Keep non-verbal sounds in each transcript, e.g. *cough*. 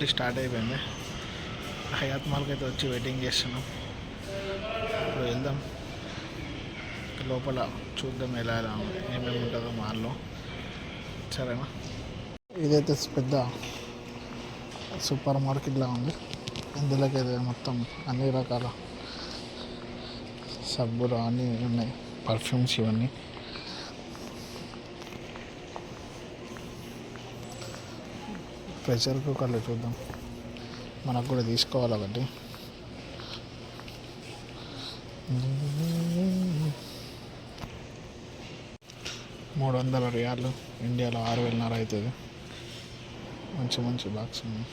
Duty start అయిపోయింది. హయాత్ మాల్కి అయితే వచ్చి వెయిటింగ్ చేస్తున్నాం. ఇప్పుడు వెళ్దాం. లోపల చూద్దాం ఎలా ఎలా ఉంది, ఏమేమి ఉంటుందో మాల్లో. సరేనా? ఇదైతే పెద్ద సూపర్ మార్కెట్లా ఉంది. ఇందులోకి అయితే మొత్తం అన్ని రకాల సబ్బులు అన్నీ ఉన్నాయి పర్ఫ్యూమ్స్ ఇవన్నీ. ప్రెషర్ కుక్కర్లో చూద్దాం. మనకు కూడా తీసుకోవాలి ఒకటి. మూడు వందల రియాలు ఇండియాలో ఆరు వేలన్నర అవుతుంది. మంచి మంచి బాక్స్ ఉన్నాయి.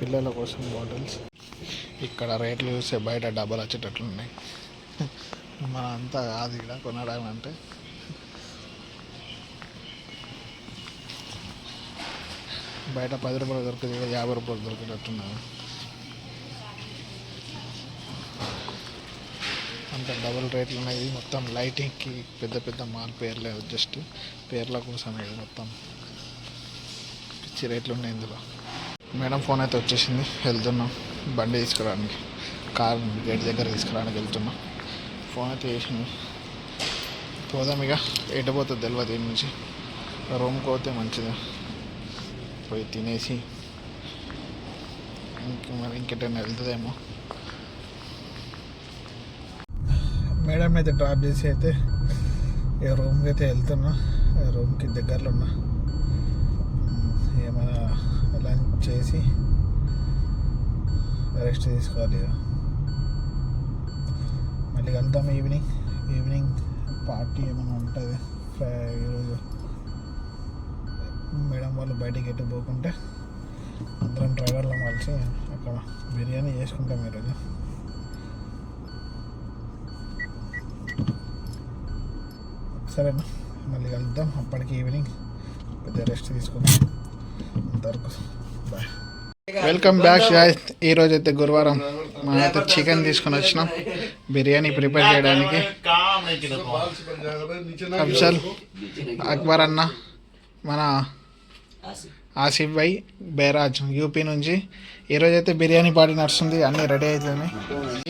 పిల్లల కోసం బాటిల్స్. ఇక్కడ రేట్లు చూస్తే బయట డబ్బులు వచ్చేటట్లు ఉన్నాయి *laughs* మన అంతా కాదు ఇక్కడ కొనడం అంటే బయట పది రూపాయలు దొరుకుతుంది యాభై రూపాయలు దొరికేటట్టున్నది. అంత డబుల్ రేట్లు ఉన్నాయి. మొత్తం లైటింగ్కి పెద్ద పెద్ద మాల్ పేర్లే జస్ట్ పేర్ల కోసం ఇది మొత్తం. పిచ్చి రేట్లు ఉన్నాయి ఇందులో. మేడం ఫోన్ అయితే వచ్చేసింది. వెళ్తున్నాం. బండి తీసుకురావడానికి. కార్ గేట్ దగ్గర తీసుకురావడానికి వెళ్తున్నాం. ఫోన్ అయితే చేసింది. పోదాం ఇక. ఎటు పోతుంది తెలియదు నుంచి. రూమ్కి పోతే మంచిది. పోయి తినేసి ఇంక మరి ఇంకెటైనా వెళ్తుందేమో మేడం అయితే డ్రాప్ చేసి అయితే ఏ రూమ్కి అయితే వెళ్తున్నా రూమ్కి దగ్గరలో ఉన్నా ఏమైనా లంచ్ చేసి రెస్ట్ తీసుకోవాలి మళ్ళీ వెళ్తాము ఈవినింగ్ ఈవినింగ్ పార్టీ ఏమైనా ఉంటుంది ఫ్రై ఈరోజు మేడం వాళ్ళు బయటికి ఎటు పోకుంటే అందరం డ్రైవర్లో కలిసి అక్కడ బిర్యానీ చేసుకుంటాం ఈరోజు. సరేనా? మళ్ళీ కలుద్దాం. అప్పటికి ఈవినింగ్ కొద్దిగా రెస్ట్ తీసుకుందాం. అంతవరకు. బాయ్. వెల్కమ్ బ్యాక్ ఈరోజు అయితే గురువారం. మనం అయితే చికెన్ తీసుకొని వచ్చినాం. బిర్యానీ ప్రిపేర్ చేయడానికి. అఫ్జల్ అక్బర్ అన్న మన ఆసిఫ్ భాయ్ బేరాజ్ యూపీ నుంచి ఈరోజు అయితే బిర్యానీ పార్టీ నడుస్తుంది అన్నీ రెడీ అవుతుంది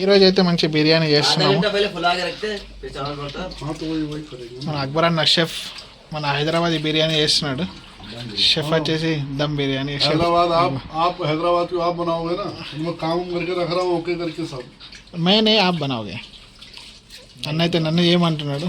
ఈరోజు అయితే మంచి బిర్యానీ చేస్తున్నాము पहले फुला के रखते हैं फिर चावल पड़ता है మన అక్బర్ అన్న షెఫ్ మన హైదరాబాద్ బిర్యానీ చేస్తున్నాడు షెఫ్ వచ్చేసి దమ్ బిర్యానీ షెఫ్ हैदराबाद आप आप हैदराबाद को आप बनाओगे ना मैं काम करके रख रहा हूँ ओके करके सब మేనే ఆప్ బనావుగే అన్న అయితే నన్ను ఏమంటున్నాడు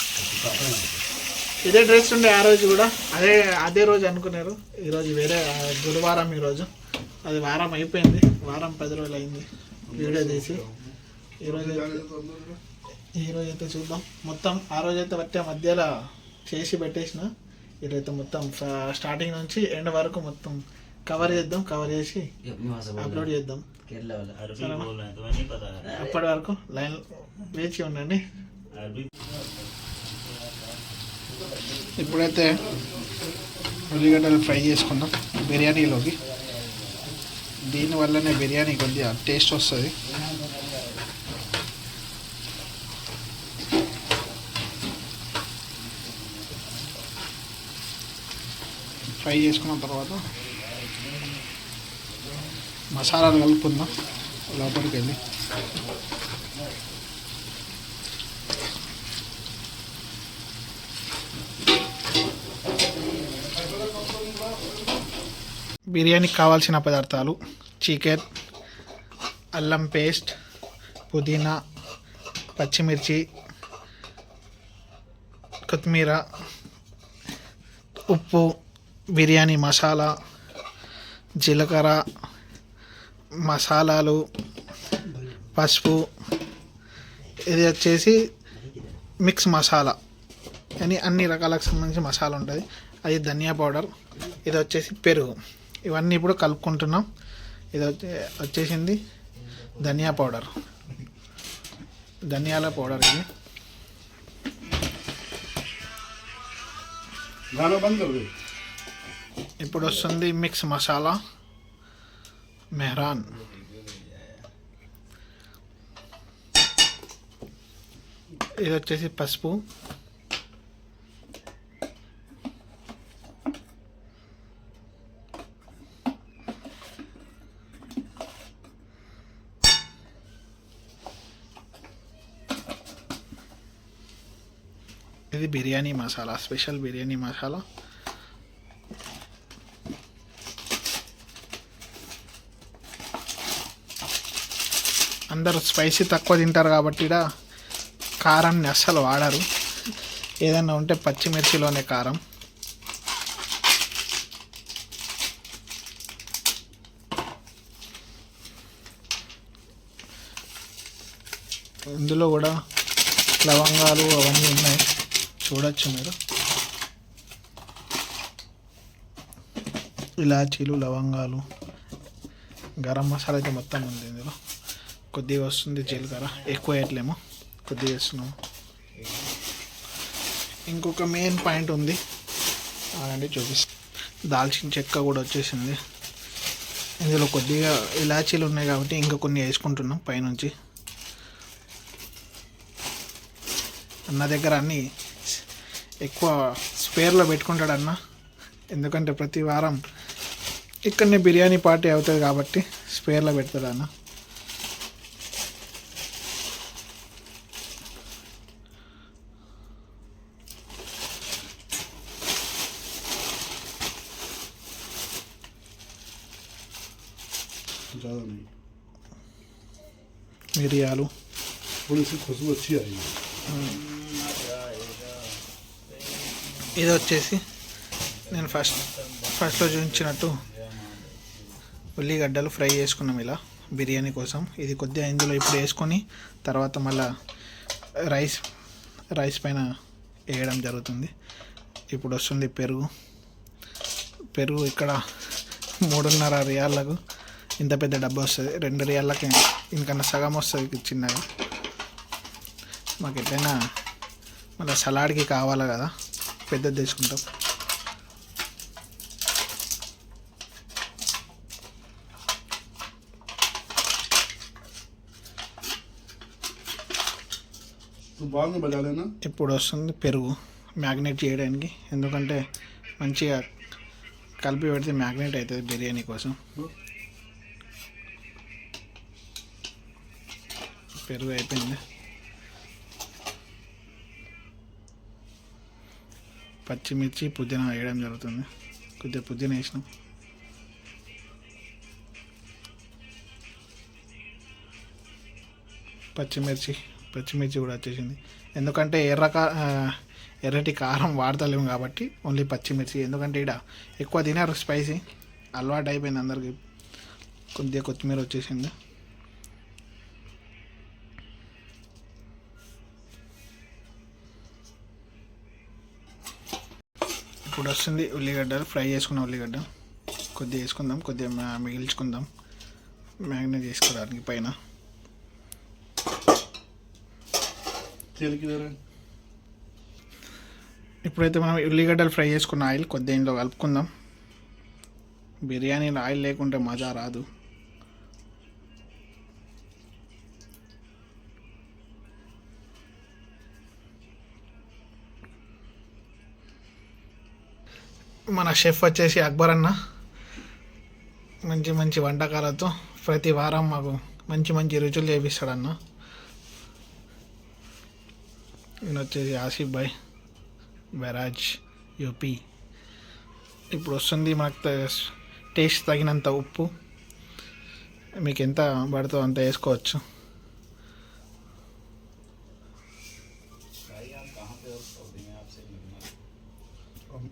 ఇదే డ్రెస్ ఉండే ఆ రోజు కూడా. అదే అదే రోజు అనుకున్నారు. ఈరోజు వేరే గురువారం ఈరోజు అది వారం అయిపోయింది. వారం పది రోజులు అయింది వీడియో తీసి. ఈరోజు ఈరోజు అయితే చూద్దాం. మొత్తం ఆ రోజు అయితే పట్టే మధ్యలో చేసి పెట్టేసిన. ఈరోజు మొత్తం స్టార్టింగ్ నుంచి ఎండ్ వరకు మొత్తం కవర్ చేద్దాం. కవర్ చేసి అప్లోడ్ చేద్దాం. అప్పటి వరకు లైన్ వేచి ఉండండి. ఇప్పుడైతే ఉల్లిగడ్డలు ఫ్రై చేసుకున్నాం బిర్యానీలోకి. దీనివల్లనే బిర్యానీ కొద్దిగా టేస్ట్ వస్తుంది. ఫ్రై చేసుకున్న తర్వాత మసాలాలు కలుపుకుందాం లోపలికి వెళ్ళి బిర్యానీకి కావాల్సిన పదార్థాలు చికెన్ అల్లం పేస్ట్ పుదీనా పచ్చిమిర్చి కొత్తిమీర ఉప్పు బిర్యానీ మసాలా జీలకర్ర మసాలాలు పసుపు ఇది వచ్చేసి మిక్స్ మసాలా. అని అన్ని రకాలకు సంబంధించి మసాలా ఉంటుంది. అది ధనియా పౌడర్ ఇది వచ్చేసి పెరుగు. ఇవన్నీ ఇప్పుడు కలుపుకుంటున్నాం. ఇది వచ్చేసింది ధనియా పౌడర్. ధనియాల పౌడర్ ఇది. ఇప్పుడు వస్తుంది మిక్స్ మసాలా మెహ్రాన్. ఇది వచ్చేసి పసుపు. బిర్యానీ మసాలా స్పెషల్ బిర్యానీ మసాలా. అందరూ స్పైసీ తక్కువ తింటారు కాబట్టి ఈడ కారాన్ని అస్సలు వాడరు. ఏదైనా ఉంటే పచ్చిమిర్చిలోనే కారం. ఇందులో కూడా లవంగాలు అవన్నీ ఉన్నాయి. చూడొచ్చు మీరు. ఇలాచీలు లవంగాలు గరం మసాలా అయితే మొత్తం ఉంది ఇందులో. కొద్దిగా వస్తుంది జీలకర్ర. ఎక్కువ వేయట్లేము. కొద్దిగా వేస్తున్నాము ఇంకొక మెయిన్ పాయింట్ ఉంది. అదండి చూపిస్తాను దాల్చిన చెక్క కూడా వచ్చేసింది. ఇందులో కొద్దిగా ఇలాచీలు ఉన్నాయి కాబట్టి ఇంకా కొన్ని వేసుకుంటున్నాం పైనుంచి. అన్న దగ్గర అన్ని ఎక్కువ స్పేర్లో పెట్టుకుంటాడు అన్న ఎందుకంటే ప్రతి వారం ఇక్కడనే బిర్యానీ పార్టీ అవుతుంది కాబట్టి స్పేర్లో పెడతాడు అన్న ज़्यादा नहीं మిరియాలు थोड़ी सी खुशबू अच्छी आई है ఇది వచ్చేసి నేను ఫస్ట్ ఫస్ట్లో చూపించినట్టు ఉల్లిగడ్డలు ఫ్రై చేసుకున్నాం ఇలా బిర్యానీ కోసం. ఇది కొద్దిగా ఇందులో ఇప్పుడు వేసుకొని తర్వాత మళ్ళా రైస్ రైస్ పైన వేయడం జరుగుతుంది. ఇప్పుడు వస్తుంది పెరుగు. పెరుగు ఇక్కడ మూడున్నర రియాళ్ళకు ఇంత పెద్ద డబ్బా వస్తుంది. రెండు రియాళ్ళకి ఇంకన్నా సగం వస్తుంది చిన్నగా మాకు ఎట్లయినా మళ్ళీ సలాడ్కి కావాలి కదా? పెద్దది తెచ్చుకుంటాం. ఇప్పుడు వస్తుంది పెరుగు మ్యాగ్నెట్ చేయడానికి. ఎందుకంటే మంచిగా కలిపి పెడితే మ్యాగ్నెట్ అవుతుంది బిర్యానీ కోసం. పెరుగు అయిపోయింది. పచ్చిమిర్చి పుదీనా వేయడం జరుగుతుంది. కొద్దిగా పుదీనా వేసినాం. పచ్చిమిర్చి పచ్చిమిర్చి కూడా వచ్చేసింది. ఎందుకంటే ఎర్ర ఎర్రటి కారం వాడతలేము కాబట్టి ఓన్లీ పచ్చిమిర్చి. ఎందుకంటే ఇక్కడ ఎక్కువ తినారు స్పైసీ. అలవాటు అయిపోయింది అందరికి. కొద్దిగా కొత్తిమీర వచ్చేసింది. ఇప్పుడు వస్తుంది ఉల్లిగడ్డలు ఫ్రై చేసుకున్న ఉల్లిగడ్డ. కొద్దిగా వేసుకుందాం కొద్దిగా మిగిల్చుకుందాం. మ్యాగ్నేజ్ చేసుకోవడానికి పైన. ఇప్పుడైతే మనం ఉల్లిగడ్డలు ఫ్రై చేసుకున్న ఆయిల్ కొద్దిగా ఇంట్లో కలుపుకుందాం. బిర్యానీలో ఆయిల్ లేకుంటే మజా రాదు. మన షెఫ్ వచ్చేసి అక్బర్ అన్న. మంచి మంచి వంటకాలతో ప్రతి వారం మాకు మంచి మంచి రుచులు చేపిస్తాడన్న ఈయన వచ్చేసి ఆసిఫ్ భాయ్ బెరాజ్ యూపీ. ఇప్పుడు వస్తుంది మాకు టేస్ట్ తగినంత ఉప్పు. మీకు ఎంత పడుతుందో అంత వేసుకోవచ్చు.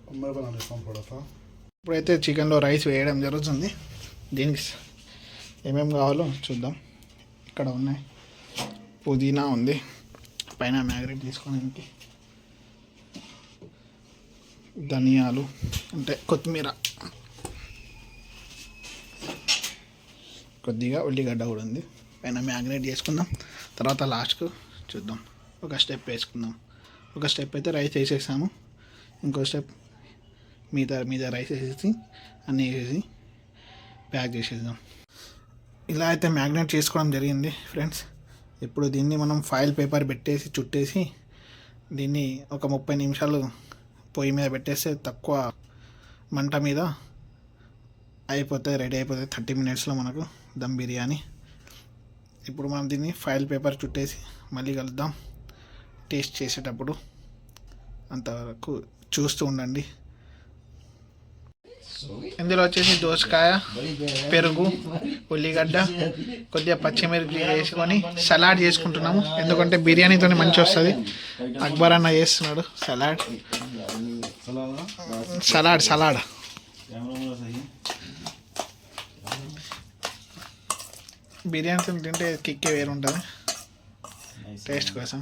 मैं बना लेता हूँ थोड़ा सा ఇప్పుడైతే చికెన్లో రైస్ వేయడం జరుగుతుంది దీనికి స- ఏమేమి కావాలో చూద్దాం ఇక్కడ ఉన్నాయి పుదీనా ఉంది పైన మ్యాగ్రేట్ తీసుకోవడానికి ధనియాలు అంటే కొత్తిమీర కొద్దిగా ఉల్లిగడ్డ కూడా ఉంది పైన మ్యాగ్నేట్ చేసుకుందాం తర్వాత లాస్ట్కు చూద్దాం ఒక స్టెప్ వేసుకుందాం ఒక స్టెప్ అయితే రైస్ వేసేసాము ఇంకో స్టెప్ మిగతా మీద రైస్ వేసేసి అన్నీ వేసేసి ప్యాక్ చేసేద్దాం. ఇలా అయితే మ్యాగ్నేట్ చేసుకోవడం జరిగింది ఫ్రెండ్స్ ఇప్పుడు దీన్ని మనం ఫైల్ పేపర్ పెట్టేసి చుట్టేసి దీన్ని ఒక ముప్పై నిమిషాలు పొయ్యి మీద పెట్టేస్తే తక్కువ మంట మీద అయిపోతే రెడీ అయిపోతే థర్టీ మినిట్స్లో మనకు దమ్ బిర్యానీ. ఇప్పుడు మనం దీన్ని ఫైల్ పేపర్ చుట్టేసి మళ్ళీ కలుద్దాం. టేస్ట్ చేసేటప్పుడు అంతవరకు చూస్తూ ఉండండి. ఇందులో వచ్చేసి దోసకాయ పెరుగు ఉల్లిగడ్డ కొద్దిగా పచ్చిమిర్చి వేసుకొని సలాడ్ చేసుకుంటున్నాము. ఎందుకంటే బిర్యానీతోనే మంచి వస్తుంది. అక్బర్ అన్న చేస్తున్నాడు సలాడ్. Salad salad. బిర్యానీతో తింటే కిక్కే వేరు ఉంటుంది టేస్ట్ కోసం.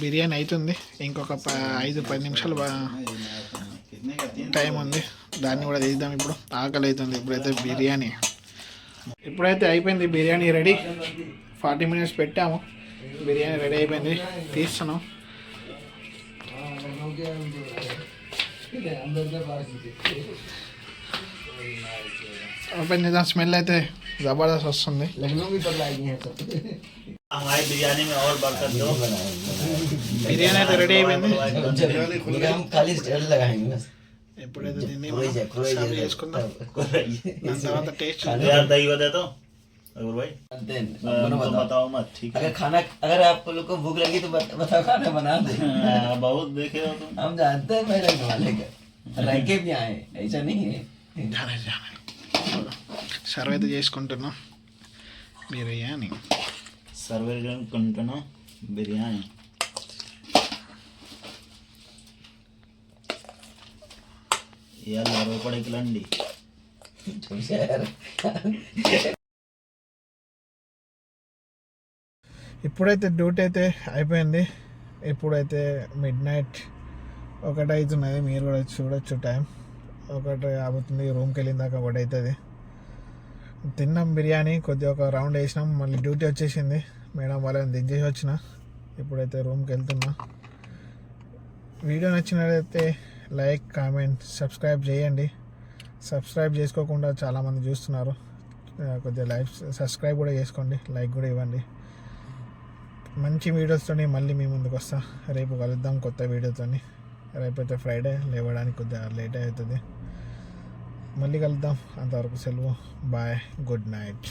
బిర్యానీ అవుతుంది ఇంకొక ఐదు పది నిమిషాలు టైం ఉంది. దాన్ని కూడా తీద్దాం ఇప్పుడు. ఆకలి అవుతుంది ఇప్పుడైతే బిర్యానీ. ఇప్పుడైతే అయిపోయింది బిర్యానీ రెడీ. ఫార్టీ మినిట్స్ పెట్టాము. బిర్యానీ రెడీ అయిపోయింది. తీస్తున్నాం. ఓపెన్ చేద్దాం. స్మెల్ అయితే జబర్దస్త్ వస్తుంది. लखनऊ भी बदलाई है सब हमारी बिरयानी में और बरकत दो బిర్యానీ అయితే రెడీ అయిపోయింది जब हम खाली स्टेल लगाएंगे बस ఎప్పుడైతే దీన్ని खुरोई जाए खुरोई సర్వ్ जाए చేసుకుందాం खुरोई దాని తర్వాత టేస్ట్ यार दही बता तो अगर भाई देन तुम बताओ बताओ मत ठीक है अगर खाना अगर आप लोग को भूख लगी तो बत- बताओ खाना बना दे हाँ, बहुत देखे हो तुम हम जानते हैं मेरे वाले का रह के भी आए ऐसा नहीं है జానే జానే సర్వ్ అయితే చేసుకుంటున్నాం బిర్యానీ సర్వేగం కంటన బిర్యానీ. ఇవాళ అరవపడకలండి చూసారు ఇప్పుడైతే డ్యూటీ అయితే అయిపోయింది. ఇప్పుడైతే మిడ్ నైట్ ఒకటి అవుతున్నది మీరు కూడా చూడొచ్చు టైం. ఒకటి అవుతుంది రూమ్కి వెళ్ళిన దాకా ఒకటి అవుతుంది తిన్నాం బిర్యానీ కొద్దిగా ఒక రౌండ్ వేసినాం. మళ్ళీ డ్యూటీ వచ్చేసింది. మేడం వాళ్ళని దించేసి వచ్చిన. ఇప్పుడైతే రూమ్కి వెళ్తున్నా. వీడియో నచ్చినట్లయితే లైక్ కామెంట్ సబ్స్క్రైబ్ చేయండి. సబ్స్క్రైబ్ చేసుకోకుండా చాలామంది చూస్తున్నారు. కొద్దిగా లైక్ సబ్స్క్రైబ్ కూడా చేసుకోండి. లైక్ కూడా ఇవ్వండి. మంచి వీడియోస్తో మళ్ళీ మీ ముందుకు వస్తా. రేపు కలుద్దాం కొత్త వీడియోతో రేపైతే ఫ్రైడే లేవడానికి కొద్దిగా లేట్ అవుతుంది. మళ్ళీ కలుద్దాం. అంతవరకు సెలవు. Bye good night